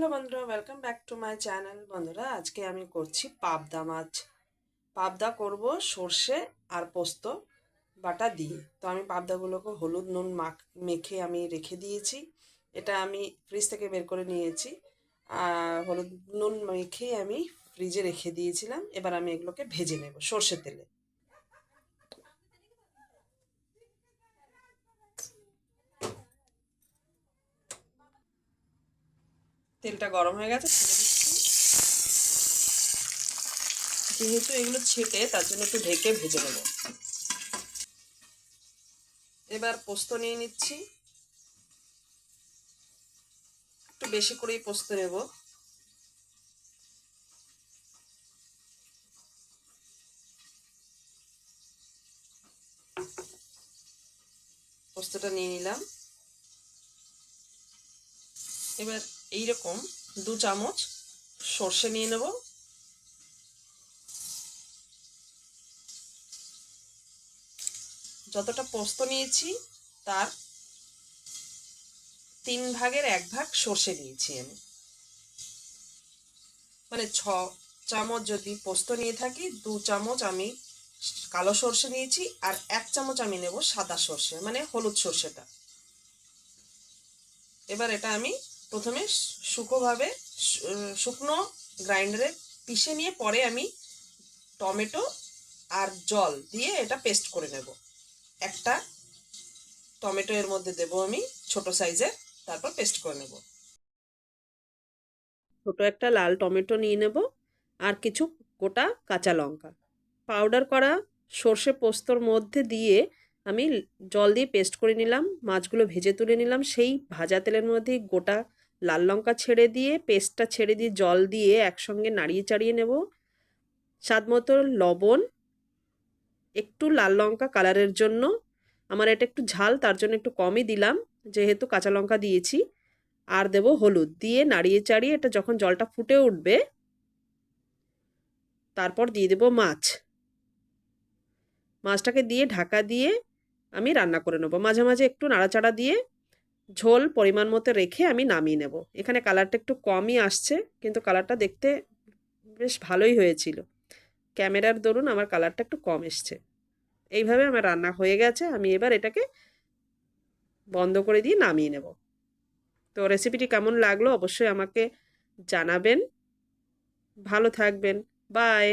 Hello বন্ধুরা welcome back to my channel বন্ধুরা, আজকে আমি করছি পাবদা মাছ। পাবদা করব সর্ষে আর পোস্ত বাটা দিয়ে। তো আমি পাবদাগুলোকে হলুদ নুন মাখ, মেখে আমি রেখে দিয়েছি। এটা আমি ফ্রিজ থেকে বের করে নিয়েছি। হলুদ নুন মেখে আমি ফ্রিজে রেখে দিয়েছিলাম। এবার আমি এগুলোকে ভেজে নেব সর্ষে তেলে। তেলটা গরম হয়ে গেছে, ছেড়ে দিচ্ছি। যেহেতু এগুলো ছেটে, তার জন্য একটু ঢেকে ভেজে নেব। এবার পোস্ত নিয়ে নিচ্ছি। একটু বেশি করেই পোস্ত নেব। পোস্তটা নিয়ে নিলাম। এবার এইরকম দু চামচ সর্ষে নিয়ে নেব। যতটা পোস্ত নিয়েছি, তার তিন ভাগের এক ভাগ সর্ষে নিয়েছি আমি। মানে ছ চামচ যদি পোস্ত নিয়ে থাকি, দু চামচ আমি কালো সর্ষে নিয়েছি আর এক চামচ আমি নেব সাদা সর্ষে মানে হলুদ সর্ষেটা। এবার এটা আমি প্রথমে শুকোভাবে শুকনো গ্রাইন্ডারে পিষে নিয়ে পরে আমি টমেটো আর জল দিয়ে এটা পেস্ট করে নেব। একটা টমেটো এর মধ্যে দেব আমি ছোট সাইজের, তারপর পেস্ট করে নেব। ছোট একটা লাল টমেটো নিয়ে নেব আর কিছু গোটা কাঁচা লঙ্কা। পাউডার করা সর্ষে পোস্তর মধ্যে দিয়ে আমি জল দিয়ে পেস্ট করে নিলাম, মাছগুলো ভেজে তুলে নিলাম, সেই ভাজা তেলের মধ্যে গোটা লাল লঙ্কা ছেড়ে দিয়ে, পেস্টটা ছেড়ে দিয়ে, জল দিয়ে একসঙ্গে নাড়িয়ে চাড়িয়ে নেব। স্বাদ মতো লবণ, একটু লাল লঙ্কা কালারের জন্য। আমার এটা একটু ঝাল, তার জন্য একটু কমই দিলাম, যেহেতু কাঁচা লঙ্কা দিয়েছি। আর দেব হলুদ, দিয়ে নাড়িয়ে চাড়িয়ে এটা যখন জলটা ফুটে উঠবে, তারপর দিয়ে দেব মাছ। মাছটাকে দিয়ে ঢাকা দিয়ে আমি রান্না করে নেব। মাঝে মাঝে একটু নাড়াচাড়া দিয়ে ঝোল পরিমাণ মতো রেখে আমি নামিয়ে নেব। এখানে কালারটা একটু কমই আসছে, কিন্তু কালারটা দেখতে বেশ ভালোই হয়েছিল। ক্যামেরার দরুন আমার কালারটা একটু কম এসছে। এইভাবে আমার রান্না হয়ে গেছে, আমি এবার এটাকে বন্ধ করে দিয়ে নামিয়ে নেব। তো রেসিপিটি কেমন লাগল অবশ্যই আমাকে জানাবেন। ভালো থাকবেন। বাই